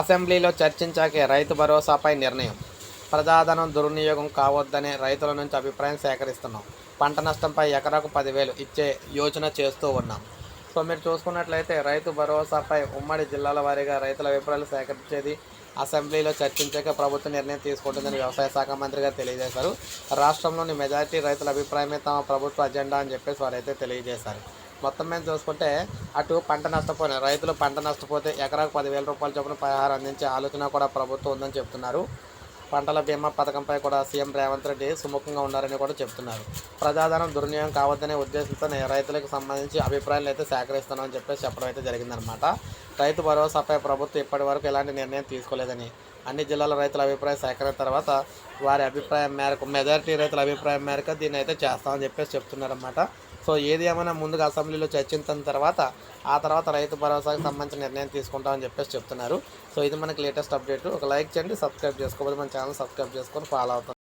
అసెంబ్లీలో చర్చించాకే రైతు భరోసాపై నిర్ణయం. ప్రజాధనం దుర్వినియోగం కావద్దనే రైతుల నుంచి అభిప్రాయం సేకరిస్తున్నాం. పంట నష్టంపై ఎకరాకు పదివేలు ఇచ్చే యోచన చేస్తూ ఉన్నాం. సో మీరు చూసుకున్నట్లయితే రైతు భరోసాపై ఉమ్మడి జిల్లాల వారీగా రైతుల అభిప్రాయాలు సేకరించేది అసెంబ్లీలో చర్చించాక ప్రభుత్వం నిర్ణయం తీసుకుంటుందని వ్యవసాయ శాఖ మంత్రి గారు తెలియజేశారు. రాష్ట్రంలోని మెజారిటీ రైతుల అభిప్రాయమే తమ ప్రభుత్వ అజెండా అని చెప్పేసి వారైతే తెలియజేశారు. మొత్తం మీద చూసుకుంటే అటు పంట నష్టపోయిన రైతులు పంట నష్టపోతే ఎకరాకు పదివేల రూపాయల చొప్పున పరిహారం అందించే ఆలోచన కూడా ప్రభుత్వం ఉందని చెప్తున్నారు. పంటల బీమా పథకంపై కూడా సీఎం రేవంత్ రెడ్డి సుముఖంగా ఉన్నారని కూడా చెప్తున్నారు. ప్రజాధనం దుర్వినియోగం కావద్దనే ఉద్దేశంతో రైతులకు సంబంధించి అభిప్రాయాలు అయితే సేకరిస్తున్నామని చెప్పేసి చెప్పడం అయితే జరిగిందనమాట రైతు భరోసాపై ప్రభుత్వం ఇప్పటి వరకు ఎలాంటి నిర్ణయం తీసుకోలేదని అన్ని జిల్లాల రైతుల అభిప్రాయం సేకరణ తర్వాత వారి అభిప్రాయం మేరకు మెజారిటీ రైతుల అభిప్రాయం మేరకు దీన్ని అయితే చేస్తామని చెప్పేసి చెప్తున్నారన్నమాట. సో ఏది ఏమైనా ముందుగా అసెంబ్లీలో చర్చించిన తర్వాత ఆ తర్వాత రైతు భరోసాకి సంబంధించిన నిర్ణయం తీసుకుంటామని చెప్పేసి చెప్తున్నారు. సో ఇది మనకి లేటెస్ట్ అప్డేట్. ఒక లైక్ చేయండి సబ్స్క్రైబ్ చేసుకోవాలి మన ఛానల్ సబ్స్క్రైబ్ చేసుకొని ఫాలో అవుతాం.